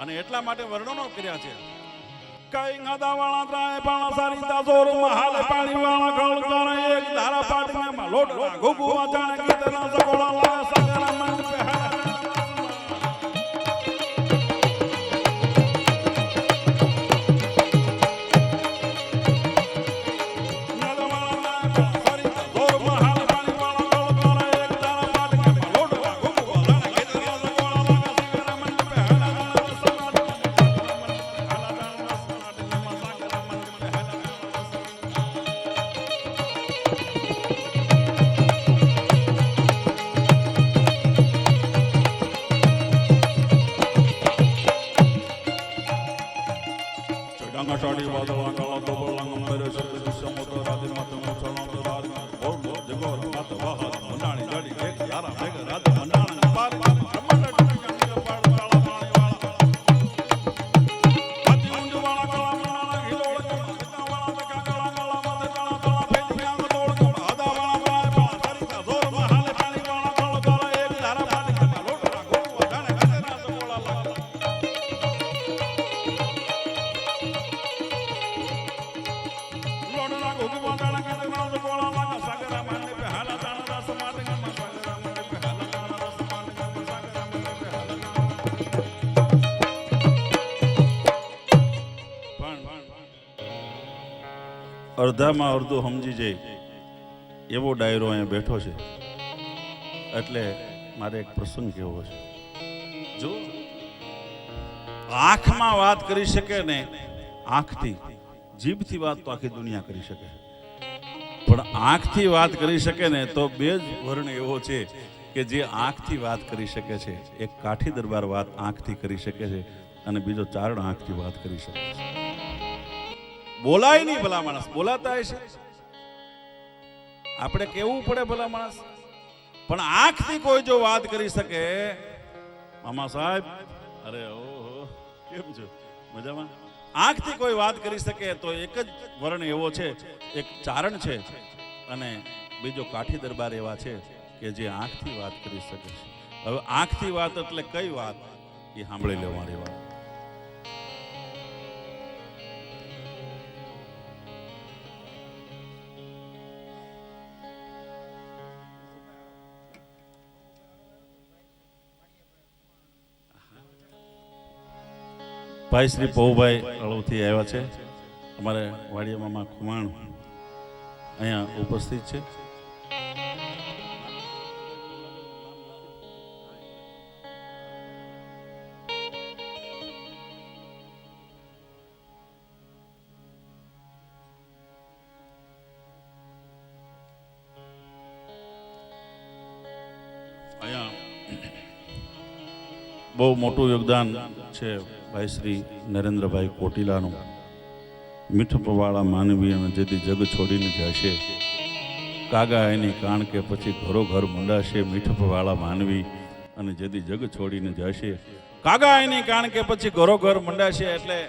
અને એટલા માટે વર્ણનો કર્યા છે. કઈ ગાદા વાળા ત્રાય પાણા સારી તાસોર મહાલ પાણી વાળા ગળ એક ધારા પાટીને લોટ ઘુગુ વાચાણે કીતના સકોળા લાગે અડધામાં અડધું સમજી જાય એવો ડાયરો અહીંયા બેઠો છે. એટલે મારે એક પ્રસંગ કેવો છે. જો આંખમાં વાત કરી શકે ને આંખથી, જીભથી વાત તો આખી દુનિયા કરી શકે. પણ આંખથી વાત કરી શકે ને તો બે જ વર્ણ એવો છે કે જે આંખથી વાત કરી શકે છે. એક કાઠી દરબાર વાત આંખથી કરી શકે છે અને બીજો ચારણ આંખથી વાત કરી શકે છે. બોલાય નહીં ભલા માણસ, બોલાતા હશે આપણે કેવું પડે ભલા માણસ? પણ આંખથી કોઈ જો વાત કરી શકે, મામા સાહેબ, અરે ઓહો, કેમ છો? મજામાં? આંખથી કોઈ વાત કરી શકે તો એક જ વર્ણ એવો છે, એક ચારણ છે અને બીજો કાઠી દરબાર એવા છે કે જે આંખથી વાત કરી શકે છે. હવે આંખથી વાત એટલે કઈ વાત? એ સાંભળી લેવાની વાત. ભાઈ શ્રી પહુભાઈ અળવથી આવ્યા છે. અમારે વાડિયામાં ખુમાણ અહીંયા ઉપસ્થિત છે. અહીંયા બહુ મોટું યોગદાન છે ભાઈ શ્રી નરેન્દ્રભાઈ કોટીલાનું. મીઠપવાળા માનવી અને જેથી જગ છોડીને જશે. કાગા એની કાણ કે પછી ઘરો ઘર મંડાશે, મીઠપવાળા માનવી અને જેથી જગ છોડીને જશે. કાગા એની કાણ કે પછી ઘરો ઘર મંડાશે એટલે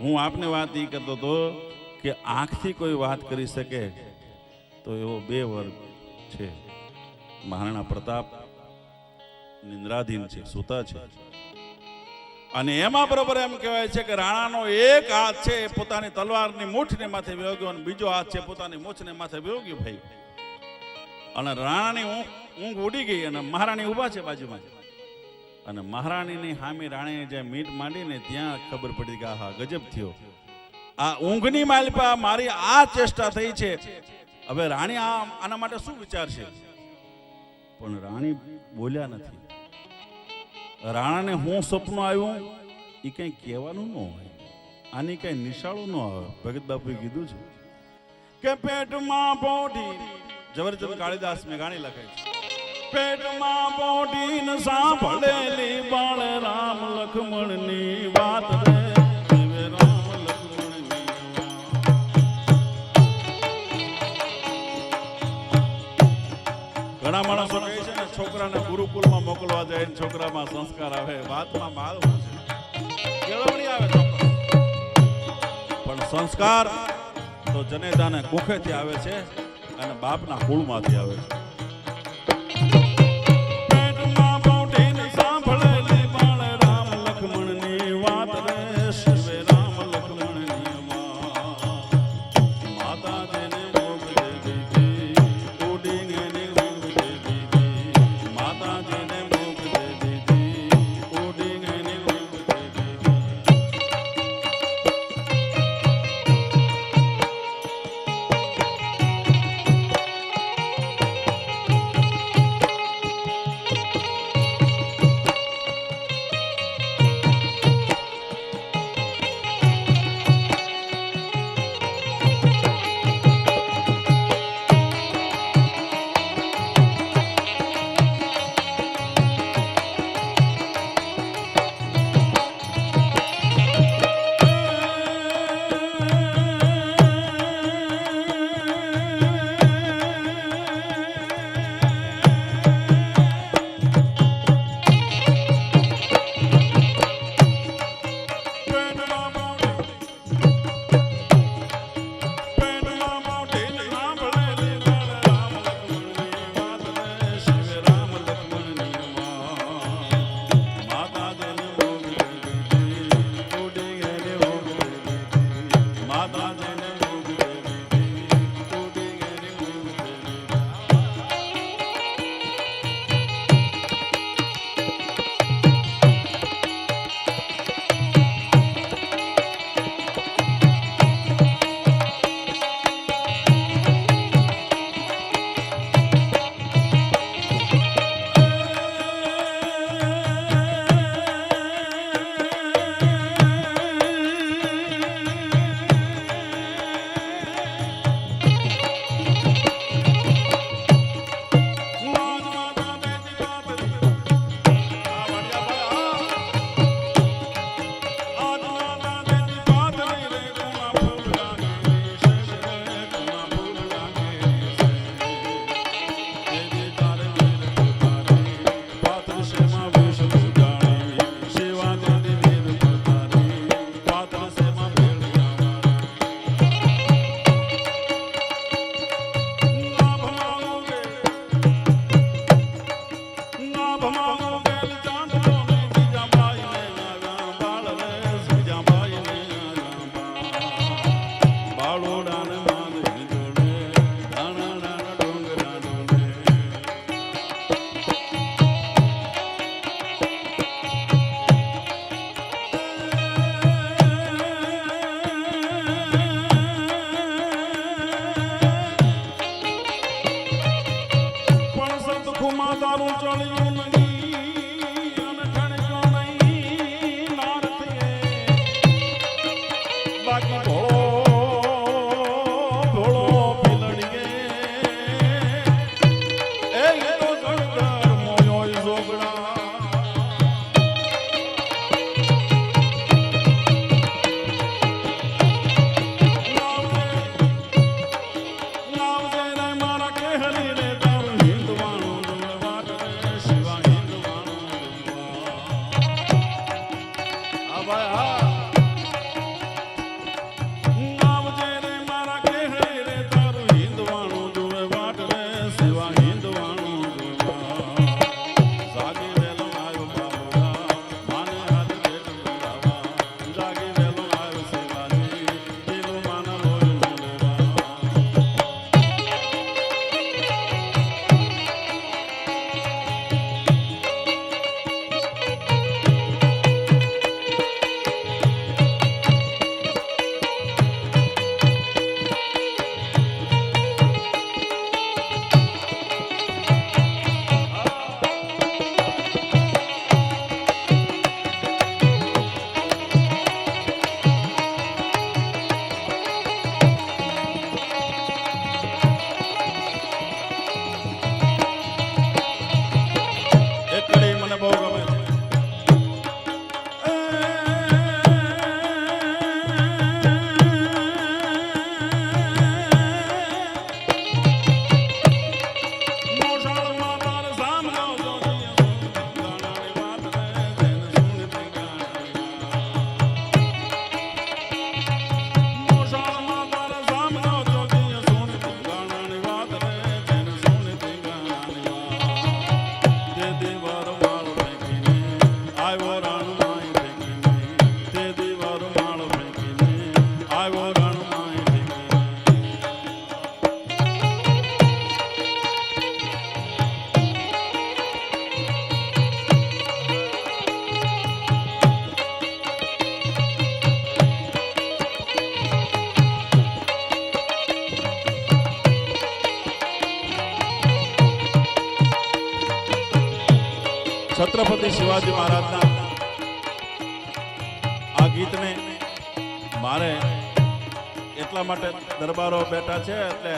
હું આપને વાત એ કરતો હતો કે આંખથી કોઈ વાત કરી શકે તો એવો બે વર્ગ છે. મહારાણા પ્રતાપ નિંદ્રાધીન છે, સૂતા છે. અને એમાં બરોબર એમ કહેવાય છે કે રાણાનો એક હાથ છે એ પોતાની તલવારની મૂઠને માથે વ્યોગ્યો અને બીજો હાથ છે પોતાની મૂછને માથે વ્યોગ્યો ભાઈ. અને રાણાની ઊંઘ ઊંઘ ઉડી ગઈ અને મહારાણી ઊભા છે બાજુમાં. અને મહારાણીની હામી રાણીએ જે મીટ માંડીને ત્યાં ખબર પડી કે આહા, ગજબ થયો. આ ઊંઘની માલપા મારી આ ચેષ્ટા થઈ છે. હવે રાણી આ આના માટે શું વિચારશે? પણ રાણી બોલ્યા નથી. રાણાને હું સપનું આવ્યું, એ કંઈ કહેવાનું ન હોય. આની કંઈ નિશાળું ન આવે. ભગત બાપુએ કીધું છે. કે પેટમાં પોઢી જબરજસ્ત કાળીદાસ મેં ગાણી લખે છે. પેટમાં પોઢી ન સાંભળેલી બાળ રામ લખમણની વાત. ઘણા માણસો છોકરાને ગુરુકુળમાં મોકલવા જાય છોકરામાં સંસ્કાર આવે, વાતમાં માલ કેળવણી આવે પણ સંસ્કાર તો જનેતાને કુખેથી આવે છે અને બાપના કુળમાંથી આવે છે. સાંભળેલી પણ રામ લક્ષ્મણની વાત દરબારો બેઠા છે એટલે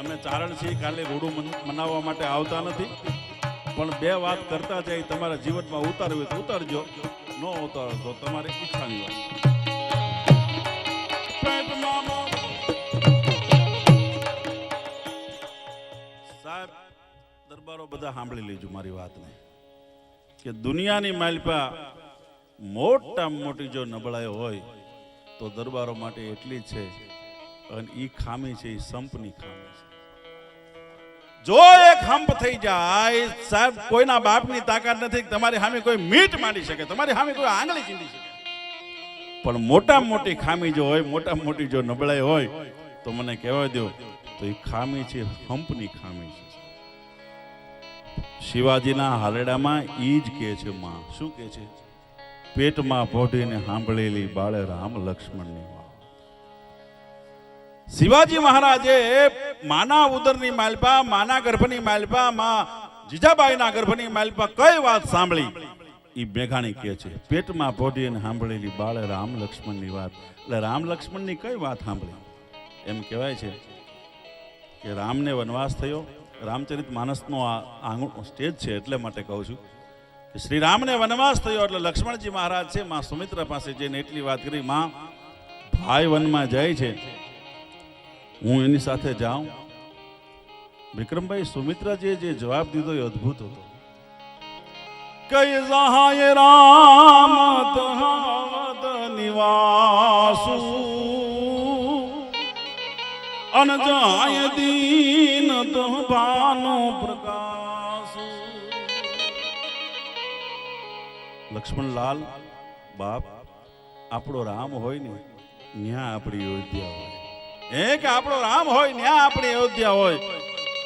અમે ચારણ છીએ કાલે રૂડું મનાવવા માટે આવતા નથી. પણ બે વાત કરતા જાય તમારા જીવનમાં ઉતારવી તો ઉતારજો. ન ઉતારો તો તમારી ઈચ્છાની વાત. સાહેબ, દરબારો બધા સાંભળી લેજો મારી વાતને. કે દુનિયાની માલપા મોટામાં મોટી જો નબળાઈ હોય તો દરબારો માટે એટલી છે અને એ ખામી છે એ સંપની ખામી છે. જો એક હંપ થઈ જાય, સાહેબ, કોઈના બાપની તાકાત નથી તમારી સામે કોઈ મીટ માંડી શકે, તમારી સામે કોઈ આંગળી ચીંધી શકે. પણ મોટા મોટી ખામી જો હોય, મોટા મોટી જો નબળાઈ હોય, તો મને કહેવા દો તો એ ખામી છે, હંપની ખામી છે. શિવાજીના હાલડામાં ઈ જ કે છે, માં, શું કે છે? પેટમાં પોઢીને સાંભળેલી બાળે રામ લક્ષ્મણની શિવાજી મહારાજે માના ઉદરની માલપા, માના ગર્ભની માલપા, માં જીજાબાઈના ગર્ભની માલપા કઈ વાત સાંભળી? ઈ મેઘાણી કહે છે, પેટમાં પોઢીને સાંભળેલી બાળે રામ લક્ષ્મણની વાત. એટલે રામ લક્ષ્મણની કઈ વાત સાંભળી? એમ કહેવાય છે કે રામને વનવાસ થયો. રામચરિત માનસનો આ આંગણો સ્ટેજ છે એટલે માટે કહું છું કે શ્રી રામને વનવાસ થયો એટલે લક્ષ્મણજી મહારાજ છે, માં સુમિત્રા પાસે જઈને એટલી વાત કરી, માં, ભાઈ વનમાં જાય છે. હું એની સાથે જાઉં? વિક્રમભાઈ સુમિત્રાજીએ જે જવાબ દીધો એ અદ્ભુત હતો. કઈ જહાય રામ નિવાસુ? અન જાય દીન તો ભાનો પ્રકાશ? લક્ષ્મણલાલ બાપ આપણો રામ હોય ને ન્યા આપણી અયોધ્યા હોય. એ કે આપણો રામ હોય ન્યા આપણી અયોધ્યા હોય?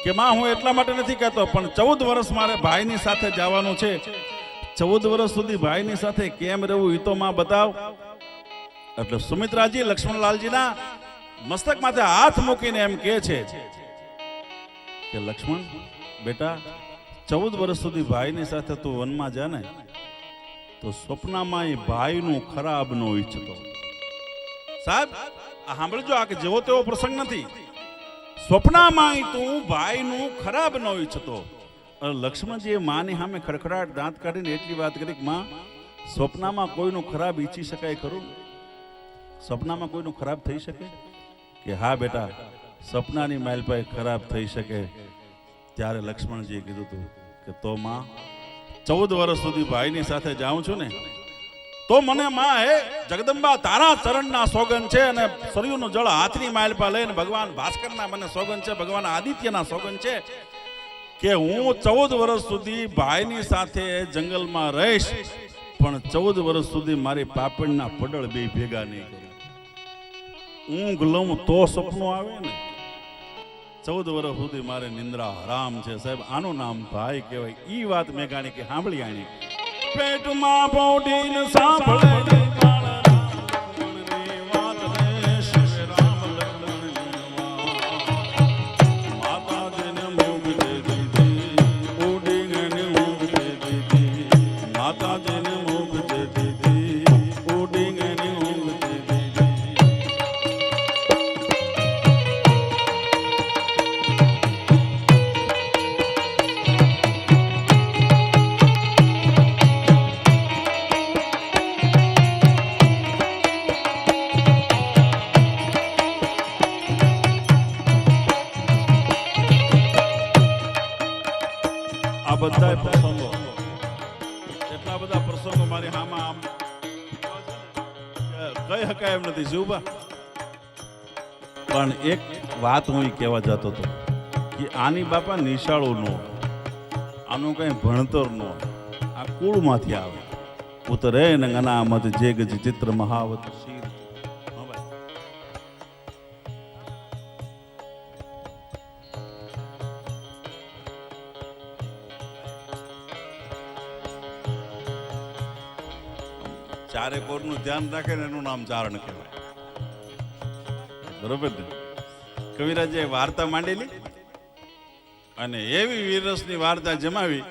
કે માં, હું એટલા માટે નથી કહેતો, પણ ચૌદ વર્ષ મારે ભાઈની સાથે જવાનું છે. ચૌદ વર્ષ સુધી ભાઈની સાથે કેમ રહેવું એ તો માં બતાવ. એટલે સુમિત્રાજી, લક્ષ્મણલાલજીના મસ્તક માથે હાથ મૂકીને એમ કે છે કે, લક્ષ્મણ, બેટા, ચૌદ વર્ષ સુધી ભાઈની સાથે તું વનમાં જા ને, તો સ્વપ્નમાં એ ભાઈનું ખરાબ નો ઈચ્છતો. સાહેબ સાંભળજો આ કે જેવો તેવો પ્રસંગ નથી. સ્વપ્નમાં તું ભાઈનું ખરાબ ન ઈચ્છતો. અને લક્ષ્મણજીએ માની સામે ખડખડાટ દાંત કાઢીને એટલી વાત કરી કે, માં, સ્વપ્નમાં કોઈનું ખરાબ ઈચ્છી શકાય ખરું? સપનામાં કોઈનું ખરાબ થઈ શકે? કે હા બેટા સપનાની માલપાઈ ખરાબ થઈ શકે. ત્યારે લક્ષ્મણજીએ કીધું હતું કે, તો માં, ચૌદ વર્ષ સુધી ભાઈની સાથે જાઉં છું ને તો મને માં હે, જગદંબા, તારા ચરણના સોગન છે અને સરયુનું જળ હાથની માલપા લઈને ભગવાન ભાસ્કરના મને સોગન છે, ભગવાન આદિત્યના સોગન છે કે હું ચૌદ વર્ષ સુધી ભાઈની સાથે જંગલમાં રહીશ, પણ ચૌદ વર્ષ સુધી મારી પાપણના પડળ બે ભેગા નહીં કરું. ઊંઘ લઉં તો સપનું આવે ને. ચૌદ વર્ષ સુધી મારે નિંદ્રા હરામ છે સાહેબ, આનું નામ ભાઈ કહેવાય. એ વાત મેઘાણી કે સાંભળી આણી પેટમાં બોડીને સાંભળે પણ એક વાત હું એ કહેવા જતો હતો કે આની બાપા નિશાળો નો આનું કંઈ ભણતર નો આ કુળમાંથી આવે. ઉતરે ને અનામત જે ગજ ચિત્ર મહાવત શીર. ચારે કોરનું ધ્યાન રાખે ને એનું નામ ચારણ કહેવાય. બરોબર ને કવિરાજે વાર્તા માંડેલી અને એવી વીરસની વાર્તા જમાવી.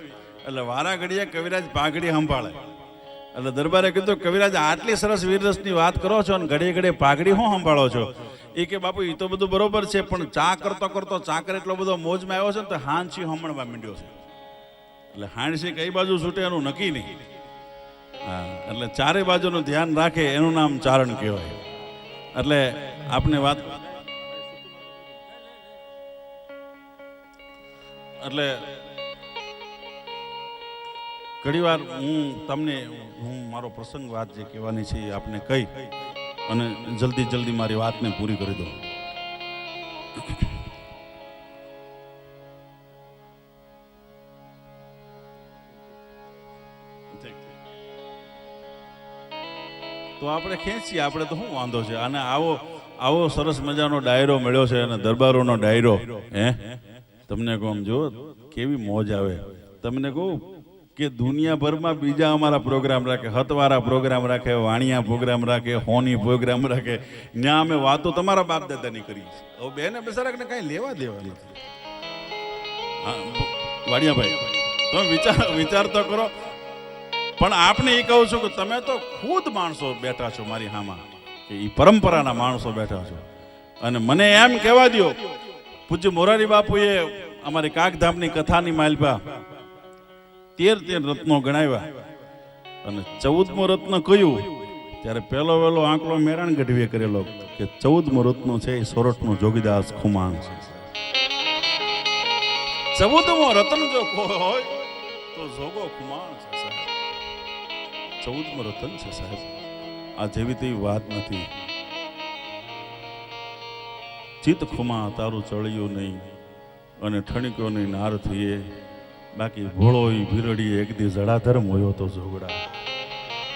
એટલે વારા ઘડીએ કવિરાજ પાઘડી સંભાળે. એટલે દરબારે કીધું, કવિરાજ, આટલી સરસ વીરરસની વાત કરો છો અને ઘડીએ ઘડીએ પાઘડી શું સંભાળો છો? એ કે, બાપુ એ તો બધું બરોબર છે, પણ ચા કરતો કરતો ચાકર એટલો બધો મોજમાં આવ્યો છે ને તો હાંસી હમણવા માંડ્યો છે. એટલે હાંસી કઈ બાજુ છૂટે એનું નક્કી નહીં. હા, એટલે ચારે બાજુનું ધ્યાન રાખે, એનું નામ ચારણ કહેવાય. એટલે આપને વાત એટલે ઘણી વાર હું તમને હું મારો પ્રસંગ વાત જે કહેવાની છે એ આપને કહી અને જલ્દી જલ્દી મારી વાતને પૂરી કરી દઉં. તો આપણે ખેંચીએ આપણે તો શું વાંધો છે? અને આવો આવો સરસ મજાનો ડાયરો મળ્યો છે અને દરબારોનો ડાયરો હે? તમને કહું આમ જો કેવી મોજ આવે. તમને કહું કે દુનિયાભરમાં બીજા અમારા પ્રોગ્રામ રાખે હતવારા પ્રોગ્રામ રાખે વાણિયા પ્રોગ્રામ રાખે હોની પ્રોગ્રામ રાખે. ત્યાં અમે વાતો તમારા બાપ દાદાની કરી હવે બેને બેસારાને કાંઈ લેવા દેવા નથી. હા, વાડિયાભાઈ તમે વિચાર વિચાર તો કરો. પણ આપને એ કહું છું કે તમે તો ખુદ માણસો બેઠા છો મારી હામાં એ પરંપરાના માણસો બેઠા છો. અને મને એમ કહેવા દ્યો, પૂજ્ય મોરારી બાપુએ અમારી કાકધામની કથાની માલપા તેર તેર રત્નો ગણાવ્યા. અને ચૌદમો રત્ન કયું? ત્યારે પહેલો વહેલો આંકડો મેરાણ ગઢવીએ કરેલો કે ચૌદમો રત્નો છે એ સોરઠનો જોગીદાસ ખુમાણ છે. ચૌદમો રત્ન જો હોય, તો જોગો ખુમાણ છે સાહેબ. ચૌદમો રતન છે સાહેબ. આ જેવી તેવી વાત નથી. ચિત ખુમા તારું ચડ્યું નહીં અને ઠણક્યો નાર થઈએ. બાકી ભોળો ભીરડી એક દી જડાધર મોયો તો જોગડા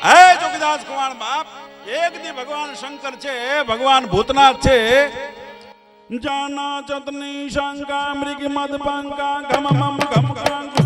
હે જોગીદાસ કુમાર બાપ, એક દી ભગવાન શંકર છે, ભગવાન ભૂતનાથ છે. જાના ચતની શંકા મૃગ મદ પંકા ઘમ મમ ગમ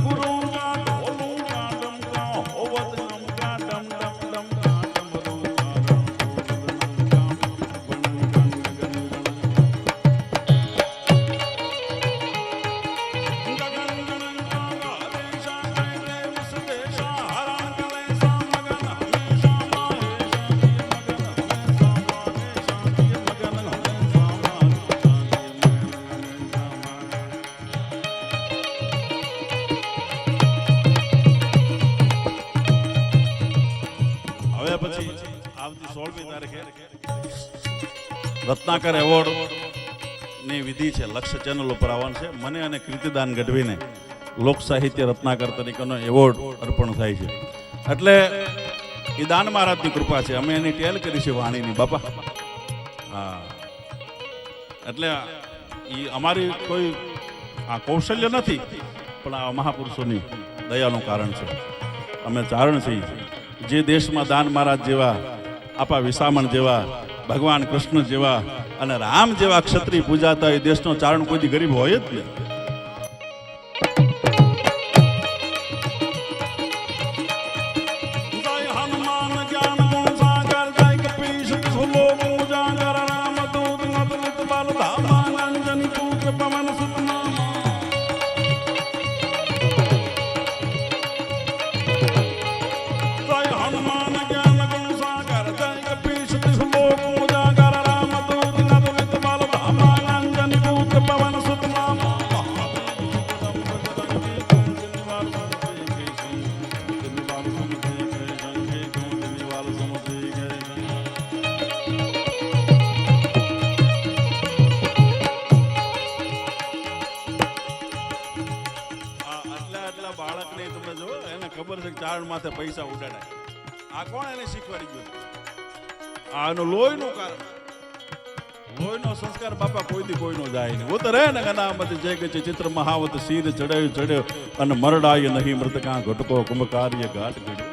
રત્નાકર એવોર્ડની વિધિ છે લક્ષ્ય ચેનલ ઉપર આવવાનું છે. મને અને કીર્તિદાન ગઢવીને લોક સાહિત્ય રત્નાકર તરીકેનો એવોર્ડ અર્પણ થાય છે. એટલે એ દાન મહારાજની કૃપા છે. અમે એની ટેલ કરી છે વાણીની, બાપા. હા. એટલે એ અમારી કોઈ આ કૌશલ્ય નથી, પણ આ મહાપુરુષોની દયાનું કારણ છે. અમે ચારણ છીએ. જે દેશમાં દાન મહારાજ જેવા આપા વિસામણ જેવા, ભગવાન કૃષ્ણ જેવા અને રામ જેવા ક્ષત્રિય પૂજાતા એ દેશનો ચારણ કોઈ ગરીબ હોય જ નહીં. માથે પૈસા ઉડાડાય. આ કોણ એને શીખવાડી ગયું? આ લોહી લોહીનું કારણ લોહીનો સંસ્કાર બાપા કોઈ દી કોઈનો જાય નહીં. ઉતરે ને ગનામત જય કે ચિત્ર મહાવત શીર ચડ્યો ચડ્યો અને મરડાય નહીં મૃતકા ઘટકો, કુંભકાર્ય, ઘાટ ઘડ્યો.